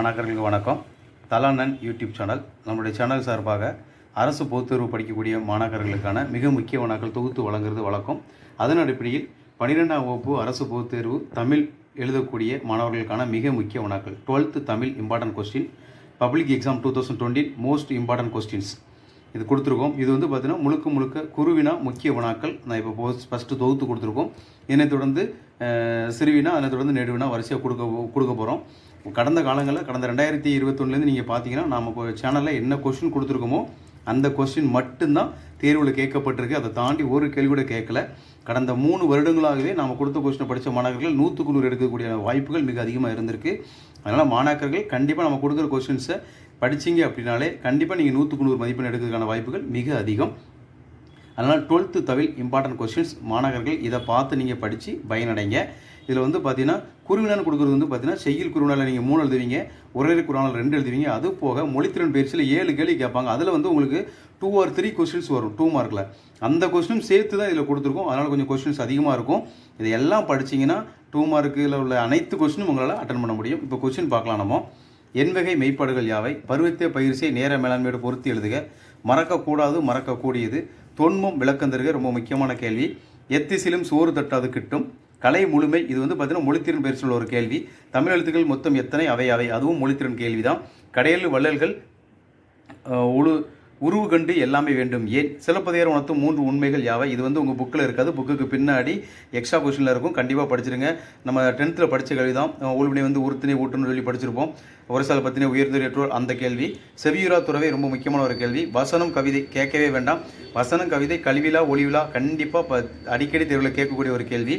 மாணாக்கர்களுக்கு வணக்கம். தலானன் YouTube channel. நம்முடைய சேனல் சார்பாக அரசு பொதுத்தேர்வு படிக்கக்கூடிய மாணாக்கர்களுக்கான மிக முக்கிய வினாக்கள் தொகுத்து வழங்குறது வழக்கம். அதன் அடிப்படையில் பன்னிரெண்டாம் வகுப்பு அரசு பொதுத்தேர்வு தமிழ் எழுதக்கூடிய மாணவர்களுக்கான மிக முக்கிய வினாக்கள் twelfth Tamil important question public exam two thousand twenty most important questions இது கொடுத்துருக்கோம். இது வந்து பார்த்திங்கன்னா முழுக்க முழுக்க குருவினா முக்கிய வினாக்கள் நான் இப்போ போஸ்ட் ஃபஸ்ட்டு தொகுத்து கொடுத்துருக்கோம். இதனைத் தொடர்ந்து சிறுவினா அதனைத் தொடர்ந்து நெடுவினா வரிசையாக கொடுக்க கொடுக்க போகிறோம் கடந்த காலங்களில் கடந்த ரெண்டாயிரத்தி இருபத்தொன்னுலேருந்து நீங்கள் பார்த்தீங்கன்னா நம்ம சேனலில் என்ன கொஸ்டின் கொடுத்துருக்கோமோ அந்த கொஸ்டின் மட்டும்தான் தேர்வில் கேட்கப்பட்டிருக்கு. அதை தாண்டி ஒரு கேள்வி கூட கேட்கல. கடந்த மூணு வருடங்களாகவே நாம் கொடுத்த கொஸ்டினை படித்த மாணவர்கள் நூற்றுக்கு நூறு எடுக்கக்கூடிய வாய்ப்புகள் மிக அதிகமாக இருந்திருக்கு. அதனால் மாணாக்கர்கள் கண்டிப்பாக நம்ம கொடுக்குற கொஸ்டின்ஸை படிச்சீங்க அப்படின்னாலே கண்டிப்பாக நீங்கள் நூற்றுக்கு நூறு மதிப்பெண் எடுக்கிறதுக்கான வாய்ப்புகள் மிக அதிகம். அதனால் டுவெல்த்து தவில் இம்பார்ட்டன்ட் கொஸ்டின்ஸ் மாணவர்கள் இதை பார்த்து நீங்கள் படித்து பயனடைங்க. இதில் வந்து பார்த்தீங்கன்னா குருவினான்னு கொடுக்குறது வந்து பார்த்தீங்கன்னா செய்யில் குருவினால் நீங்கள் மூணு எழுதுவீங்க ஒரே குருவினால் ரெண்டு எழுதுவீங்க. அது போக மொழித்திறன் பயிற்சியில் ஏழு கேள்வி கேட்பாங்க. அதில் வந்து உங்களுக்கு டூ ஆர் த்ரீ கொஸ்டின்ஸ் வரும் டூ மார்க்கில் அந்த கொஸ்டினும் சேர்த்து தான் இதில் கொடுத்துருக்கோம். அதனால் கொஞ்சம் கொஸ்டின்ஸ் அதிகமாக இருக்கும். இதையெல்லாம் படிச்சீங்கன்னா டூ மார்க்கில் உள்ள அனைத்து கொஸ்டினும் உங்களால் அட்டன் பண்ண முடியும். இப்போ கொஸ்டின் பார்க்கலாம் நம்ம. என் வகை மெய்ப்பாடுகள் யாவை? பருவத்தை பயிற்சியை நேர மேலாண்மையோடு பொருத்தி எழுதுக. மறக்கக்கூடாது மறக்கக்கூடியது. தொன்மம் விளக்கம் தருக ரொம்ப முக்கியமான கேள்வி. எத்திசிலும் சோறு தட்டாது கிட்டும். கலை முழுமை இது வந்து பார்த்தீங்கன்னா மொழித்திறன் பயிற்சியில் ஒரு கேள்வி. தமிழ் எழுத்துக்கள் மொத்தம் எத்தனை? அவை அவை. அதுவும் மொழித்திறன் கேள்வி தான் கடையல் வள்ளல்கள் உழு உருவு கண்டு எல்லாமே வேண்டும். ஏன்? சிலப்பதிகாரம் உணர்த்தும் மூன்று உண்மைகள் யாவை? இது வந்து உங்கள் புக்கில் இருக்காது. புக்குக்கு பின்னாடி எக்ஸ்ட்ரா கொஷனில் இருக்கும். கண்டிப்பாக படிச்சிருங்க. நம்ம டென்த்தில் படித்த கேள்வி தான் உள்வினை வந்து உறுத்தினை ஊட்டுன்னு சொல்லி படிச்சிருப்போம். ஒரு சில பற்றின உயர்ந்தேற்றோர் அந்த கேள்வி. செவியுரா துறவே ரொம்ப முக்கியமான ஒரு கேள்வி. வசனம் கவிதை கேட்கவே வேண்டாம். வசனம் கவிதை கல்விலா ஒளிவிழா கண்டிப்பாக ப அடிக்கடி தேர்வில் கேட்கக்கூடிய ஒரு கேள்வி.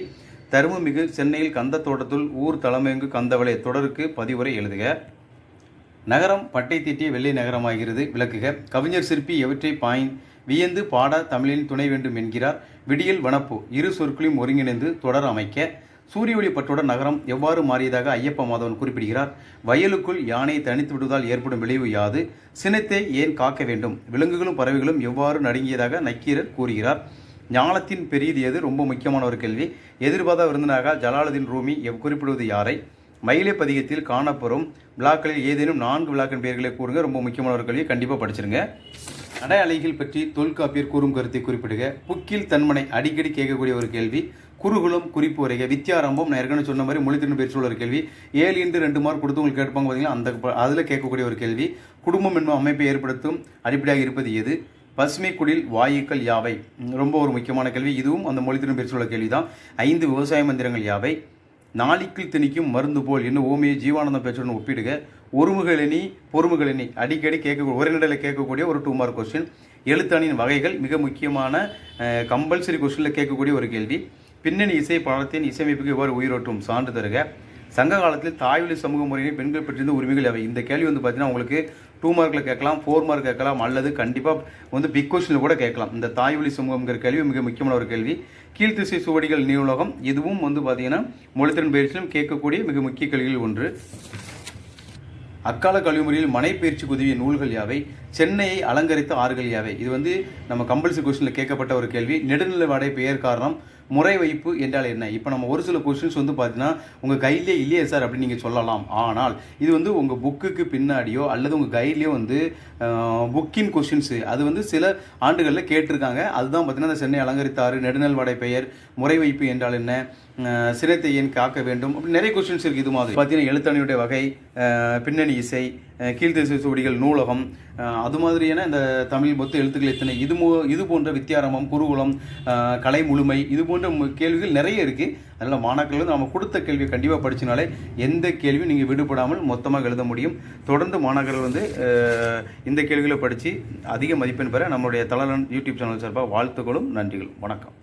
தருமமிகு சென்னையில் கந்த தோட்டத்துள் ஊர் தலைமையங்கு கந்தவளை தொடருக்கு பதிவுரை எழுதுக. நகரம் பட்டை தீட்டிய வெள்ளை நகரமாகிறது. விளக்குக. கவிஞர் சிற்பி எவற்றை பாயின் வியந்து பாட தமிழின் துணை வேண்டும் என்கிறார் விடியல் வனப்பு. இரு சொற்களையும் ஒருங்கிணைந்து தொடர் அமைக்க சூரிய ஒளி நகரம் எவ்வாறு மாறியதாக ஐயப்ப மாதவன் குறிப்பிடுகிறார். வயலுக்குள் யானை தனித்து விடுவதால் ஏற்படும் விளைவு யாது? சினத்தை ஏன் காக்க வேண்டும்? விலங்குகளும் பறவைகளும் எவ்வாறு நடுங்கியதாக நக்கீரர் கூறுகிறார். ஞானத்தின் பெரியது எது? ரொம்ப முக்கியமான ஒரு கேள்வி. எதிர்பாராத விருந்தினராக ஜலாலுதீன் ரூமி எவ் குறிப்பிடுவது யாரை? மயிலை பதிகத்தில் காணப்பெறும் விழாக்களில் ஏதேனும் நான்கு விழாக்களின் பெயர்களை கூறுங்க. ரொம்ப முக்கியமான ஒரு கேள்வி கண்டிப்பாக படிச்சிருங்க. அடை அலைகள் பற்றி தொல்காப்பியர் கூறும் கருத்தை குறிப்பிடுக. புக்கில் தன்மனை அடிக்கடி கேட்கக்கூடிய ஒரு கேள்வி குறுகுலம் குறிப்பு வரைக. வித்யாரம்பம் நான் ஏற்கனவே சொன்ன மாதிரி மொழித்திறன் பயிற்சி ஒரு கேள்வி. ஏழு இன்று ரெண்டு மார்க் கொடுத்து உங்களுக்கு கேட்பாங்க பார்த்தீங்கன்னா அந்த அதில் கேட்கக்கூடிய ஒரு கேள்வி. குடும்பம் என்னும் அமைப்பை ஏற்படுத்தும் அடிப்படையாக இருப்பது எது? பசுமை குடில் வாயுக்கள் யாவை? ரொம்ப ஒரு முக்கியமான கேள்வி. இதுவும் அந்த மொழித்திறன் பயிற்சி உள்ள கேள்வி தான் ஐந்து விவசாய மந்திரங்கள் யாவை? நாளிக்குள் திணிக்கும் மருந்து போல் என்ன ஓமையை ஜீவானந்தம் பேச்சுடன் ஒப்பிடுக. ஒருமுகளினி பொறுமுகளெனி அடிக்கடி கேட்க ஒரே நடையில் கேட்கக்கூடிய ஒரு டூ மார்க் கொஸ்டின் எழுத்தாணியின் வகைகள் மிக முக்கியமான கம்பல்சரி கொஸ்டினில் கேட்கக்கூடிய ஒரு கேள்வி. பின்னணி இசை பாடத்தின் இசையமைப்புக்கு எவ்வாறு உயிரோட்டும்? சான்று தருக. சங்க காலத்தில் தாய்வழி சமூக முறையினை பெண்கள் பெற்றிருந்த உரிமைகள் அவை இந்த கேள்வி வந்து பார்த்தீங்கன்னா உங்களுக்கு டூ மார்க்கில் கேட்கலாம் ஃபோர் மார்க் கேட்கலாம் அல்லது கண்டிப்பாக வந்து பிக் கொஸ்டினில் கூட கேட்கலாம். இந்த தாய்வழி சமூகங்கிற கேள்வி மிக முக்கியமான ஒரு கேள்வி. கீழ்த்திசை சுவடிகள் நூலகம் இதுவும் வந்து பார்த்தீங்கன்னா மொழித்திறன் பயிற்சியிலும் கேட்கக்கூடிய மிக முக்கிய கேள்விகள் ஒன்று. அக்கால கல்வி முறையில் மனைப்பயிற்சிக்கு உதவிய நூல்கள் யாவை? சென்னையை அலங்கரித்த ஆறுகள் யாவை? இது வந்து நம்ம கம்பல்சரி கொஸ்டினில் கேட்கப்பட்ட ஒரு கேள்வி. நெடுநிலை வாடை பெயர் காரணம் முறை வைப்பு என்றால் என்ன? இப்போ நம்ம ஒரு சில கொஸ்டின்ஸ் வந்து பார்த்தீங்கன்னா உங்கள் கைட்லேயே இல்லையே சார் அப்படின்னு நீங்கள் சொல்லலாம். ஆனால் இது வந்து உங்கள் புக்குக்கு பின்னாடியோ அல்லது உங்கள் கைட்லேயோ வந்து புக்கின் கொஸ்டின்ஸு அது வந்து சில ஆண்டுகளில் கேட்டிருக்காங்க. அதுதான் பார்த்தீங்கன்னா அந்த சென்னை அலங்கரித்தாறு நெடுநல் வடை பெயர் முறை வைப்பு என்றால் என்ன? சிறைத்தையன் ஏன் காக்க வேண்டும்? அப்படி நிறைய கொஸ்டின்ஸ் இருக்குது இது மாதிரி. பார்த்தீங்கன்னா எழுத்தணியுடைய வகை பின்னணி இசை கீழ்த்திசை சுவடிகள் நூலகம் அது மாதிரியான இந்த தமிழ் மொத்த எழுத்துக்கள் எத்தனை இது இது போன்ற வித்தியாரமம் குருகுலம் கலை முழுமை இது போன்ற கேள்விகள் நிறைய இருக்குது அதனால் மாணாக்கர்கள் வந்து நம்ம கொடுத்த கேள்வியை கண்டிப்பாக படிச்சினாலே எந்த கேள்வியும் நீங்கள் விடுபடாமல் மொத்தமாக எழுத முடியும். தொடர்ந்து மாணாக்கர்கள் வந்து இந்த கேள்விகளை படித்து அதிக மதிப்பெண் பெற நம்மளுடைய தளரன் யூடியூப் சேனல் சார்பாக வாழ்த்துக்களும் நன்றிகளும். வணக்கம்.